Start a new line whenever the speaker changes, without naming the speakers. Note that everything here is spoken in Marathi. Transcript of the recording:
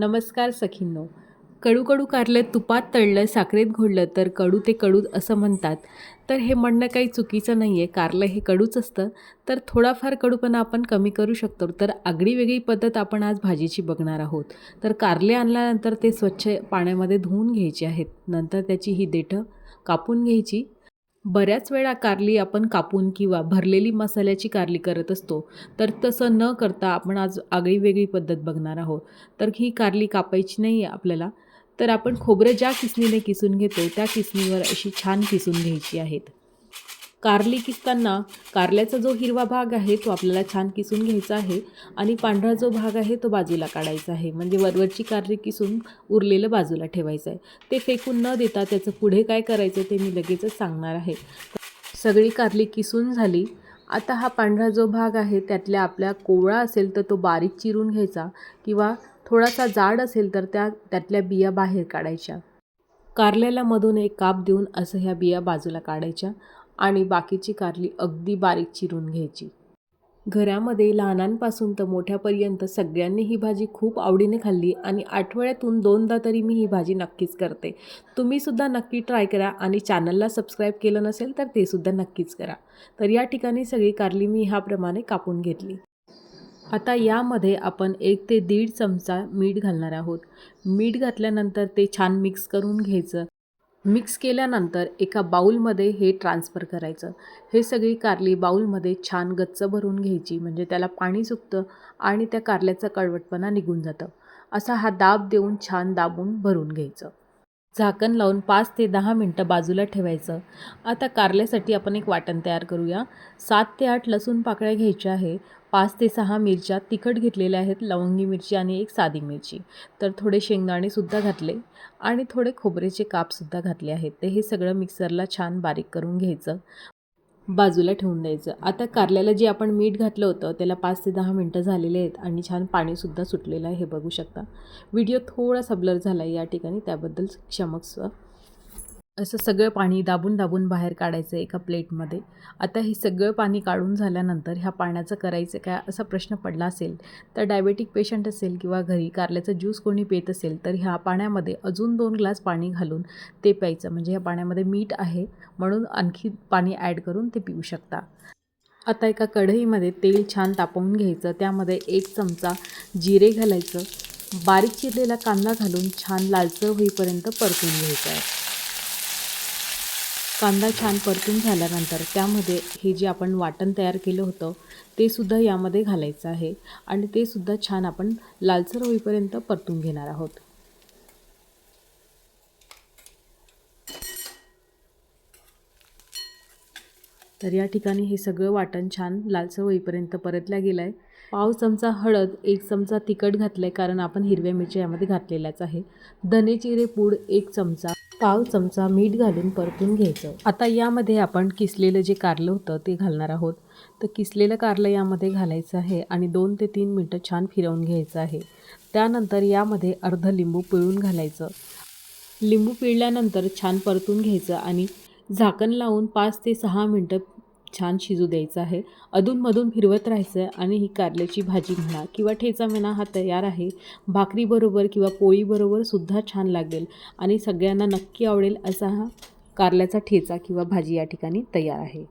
नमस्कार सखींनो. कडू कडू कारलं तुपात तळलं साखरेत घोडलं तर कडू ते कडू असं म्हणतात. तर हे म्हणणं काही चुकीचं नाही आहे कारलं हे कडूच असतं. तर थोडाफार कडूपणा आपण कमी करू शकतो. तर आगळी वेगळी पद्धत आपण आज भाजीची बघणार आहोत. तर कारले आणल्यानंतर ते स्वच्छ पाण्यामध्ये धुवून घ्यायचे आहेत. नंतर त्याची ही देठं कापून घ्यायची. बऱ्याच वेळा कारली आपण कापून किंवा भरलेली मसाल्याची कारली करत असतो तर तसं न करता आपण आज आगळी वेगळी पद्धत बघणार आहोत. तर ही कारली कापायची नाही आहे आपल्याला तर आपण खोबरं ज्या किसणीने किसून घेतो त्या किसणीवर अशी छान किसून घ्यायची आहेत. कारली किसताना कारल्याचा जो हिरवा भाग आहे तो आपल्याला छान किसून घ्यायचा आहे आणि पांढरा जो भाग आहे तो बाजूला काढायचा आहे. म्हणजे वरवरची कारली किसून उरलेलं बाजूला ठेवायचं आहे. ते फेकून न देता त्याचं पुढे काय करायचं ते मी लगेचच सांगणार आहे. सगळी कारली किसून झाली. आता हा पांढरा जो भाग आहे त्यातल्या आपल्या कोवळा असेल तर तो बारीक चिरून घ्यायचा किंवा थोडासा जाड असेल तर त्या त्यातल्या बिया बाहेर काढायच्या. कारल्याला मधून एक काप देऊन असं ह्या बिया बाजूला काढायच्या. आणि बाकीची कारली अगदी बारीक चिरून घ्यायची. घरामध्ये लहानांपासून तर मोठ्यापर्यंत सगळ्यांनी ही भाजी खूप आवडीने खाल्ली आणि आठवड्यातून दोनदा तरी मी ही भाजी नक्कीच करते. तुम्हीसुद्धा नक्की ट्राय करा आणि चॅनलला सबस्क्राईब केलं नसेल तर ते सुद्धा नक्कीच करा. तर या ठिकाणी सगळी कारली मी ह्याप्रमाणे कापून घेतली. आता यामध्ये आपण एक ते दीड चमचा मीठ घालणार आहोत. मीठ घातल्यानंतर ते छान मिक्स करून घ्यायचं. मिक्स केल्यानंतर एका बाऊलमध्ये हे ट्रान्सफर करायचं. हे सगळी कारली बाऊलमध्ये छान गच्च भरून घ्यायची म्हणजे त्याला पाणी सुकतं आणि त्या कारल्याचा कळवटपणा निघून जातं. असा हा दाब देऊन छान दाबून भरून घ्यायचं. झाकण लावून पाच ते दहा मिनटं बाजूला ठेवायचं. आता कारल्यासाठी आपण एक वाटण तयार करूया. सात ते आठ लसूण पाकळ्या घ्यायच्या आहे पाच ते सहा मिरच्या तिखट घेतलेल्या आहेत लवंगी मिरची आणि एक साधी मिरची. तर थोडे शेंगदाणेसुद्धा घातले आणि थोडे खोबऱ्याचे कापसुद्धा घातले आहेत. ते हे सगळं मिक्सरला छान बारीक करून घ्यायचं. बाजूला ठेवून द्यायचं. आता कारल्याला जे आपण मीठ घातलं होतं त्याला पाच ते दहा मिनटं झालेले आहेत आणि छान पाणीसुद्धा सुटलेलं आहे हे बघू शकता. व्हिडिओ थोडासा ब्लर झाला आहे या ठिकाणी त्याबद्दल क्षमस्व असं सगळं पाणी दाबून दाबून बाहेर काढायचं एका प्लेटमध्ये. आता हे सगळं पाणी काढून झाल्यानंतर ह्या पाण्याचं करायचं काय असा प्रश्न पडला असेल तर डायबेटिक पेशंट असेल किंवा घरी कारल्याचं ज्यूस कोणी पित असेल तर ह्या पाण्यामध्ये अजून दोन ग्लास पाणी घालून ते प्यायचं. म्हणजे ह्या पाण्यामध्ये मीठ आहे म्हणून आणखी पाणी ॲड करून ते पिऊ शकता. आता एका कढईमध्ये तेल छान तापवून घ्यायचं. त्यामध्ये एक चमचा जिरे घालायचं. बारीक चिरलेला कांदा घालून छान लालसर होईपर्यंत परतून घ्यायचं आहे. कांदा छान परतून झाल्यानंतर त्यामध्ये हे जे आपण वाटण तयार केलं होतं ते सुद्धा यामध्ये घालायचं आहे. आणि ते सुद्धा छान आपण लालसर होईपर्यंत परतून घेणार आहोत. तर या ठिकाणी हे सगळं वाटण छान लालसर होईपर्यंत परतल्या गेलं आहे पाव चमचा हळद एक चमचा तिखट घातलं आहे कारण आपण हिरव्या मिरच्या यामध्ये घातलेल्याच आहे. धने जिरे पूड एक चमचा पाव चमचा मीठ घालून परतून घ्यायचं. आता यामध्ये आपण किसलेलं जे कारलं होतं ते घालणार आहोत. तर किसलेलं कारलं यामध्ये घालायचं आहे आणि दोन ते तीन मिनटं छान फिरवून घ्यायचं आहे. त्यानंतर यामध्ये अर्ध लिंबू पिळून घालायचं. लिंबू पिळल्यानंतर छान परतून घ्यायचं आणि झाकण लावून पाच ते सहा मिनटं छान शिजू द्यायचं आहे. अधूनमधून फिरवत राहायचं आहे आणि ही कारल्याची भाजी म्हणा किंवा ठेचा म्हणा हा तयार आहे. भाकरीबरोबर किंवा पोळीबरोबर सुद्धा छान लागेल आणि सगळ्यांना नक्की आवडेल असा हा कारल्याचा ठेचा किंवा भाजी या ठिकाणी तयार आहे.